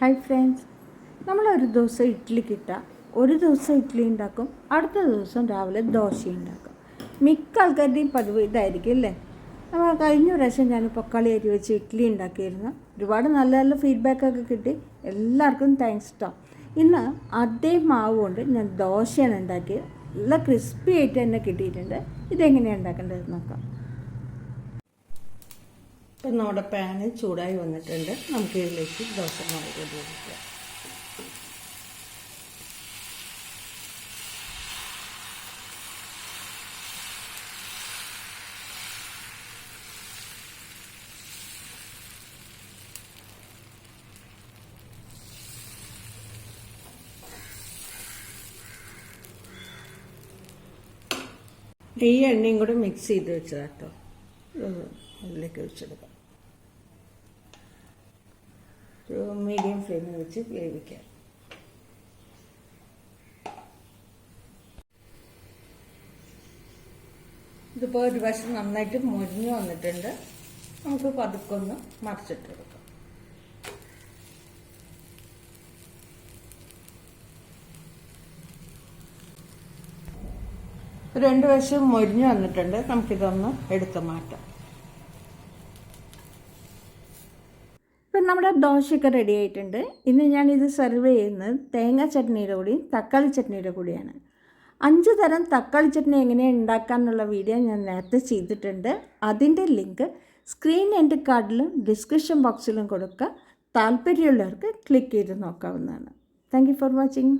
Hi friends നമ്മൾ ഒരു ദിവസം ഇഡ്ഡലി കിട്ടുക ഒരു ദിവസം ഇഡ്ഡലി ഉണ്ടാക്കും. അടുത്ത ദിവസം രാവിലെ ദോശ ഉണ്ടാക്കും. മിക്ക ആൾക്കാരുടെയും പതിവ് ഇതായിരിക്കും അല്ലേ? നമ്മൾ കഴിഞ്ഞ പ്രാവശ്യം ഞാൻ പൊക്കാളി അരി വെച്ച് ഇഡ്ഡലി ഉണ്ടാക്കിയിരുന്നു. ഒരുപാട് നല്ല നല്ല ഫീഡ്ബാക്കൊക്കെ കിട്ടി. എല്ലാവർക്കും താങ്ക്സ് കേട്ടോ ഇന്ന് അതേ മാവ് കൊണ്ട് ഞാൻ ദോശയാണ് ഉണ്ടാക്കിയത്. നല്ല ക്രിസ്പി ആയിട്ട് തന്നെ കിട്ടിയിട്ടുണ്ട്. ഇതെങ്ങനെയാണ് ഉണ്ടാക്കേണ്ടത് നോക്കാം. ഇപ്പം നമ്മുടെ പാന് ചൂടായി വന്നിട്ടുണ്ട്. നമുക്ക് ഇതിലേക്ക് ദോശ മാവ് ഉപയോഗിക്കാം ഈ എണ്ണയും കൂടെ മിക്സ് ചെയ്ത് വെച്ചതാട്ടോ. അതിലേക്ക് ഒഴിച്ചെടുക്കാം. ഒരു മീഡിയം ഫ്ലെയിമിൽ വെച്ച് വേവിക്കാം. ഇതിപ്പോൾ ഒരു വശം നന്നായിട്ട് മുരിഞ്ഞു വന്നിട്ടുണ്ട്. നമുക്ക് പതുക്കൊന്ന് മറിച്ചിട്ട് കൊടുക്കാം രണ്ട് വശം മുരിഞ്ഞു വന്നിട്ടുണ്ട്. നമുക്കിതൊന്ന് എടുത്തു മാറ്റാം. ഇപ്പം നമ്മുടെ ദോശയൊക്കെ റെഡി ആയിട്ടുണ്ട്. ഇന്ന് ഞാനിത് സെർവ് ചെയ്യുന്നത് തേങ്ങ ചട്നിയുടെ കൂടിയും തക്കാളി ചട്നിയുടെ കൂടിയാണ്. അഞ്ച് തരം തക്കാളി ചട്നി എങ്ങനെയാണ് ഉണ്ടാക്കാമെന്നുള്ള വീഡിയോ ഞാൻ നേരത്തെ ചെയ്തിട്ടുണ്ട്. അതിന്റെ ലിങ്ക് സ്ക്രീൻ എന്റെ കാർഡിലും ഡിസ്ക്രിപ്ഷൻ ബോക്സിലും കൊടുക്കുക. താല്പര്യമുള്ളവർക്ക് ക്ലിക്ക് ചെയ്ത് നോക്കാവുന്നതാണ്. Thank for watching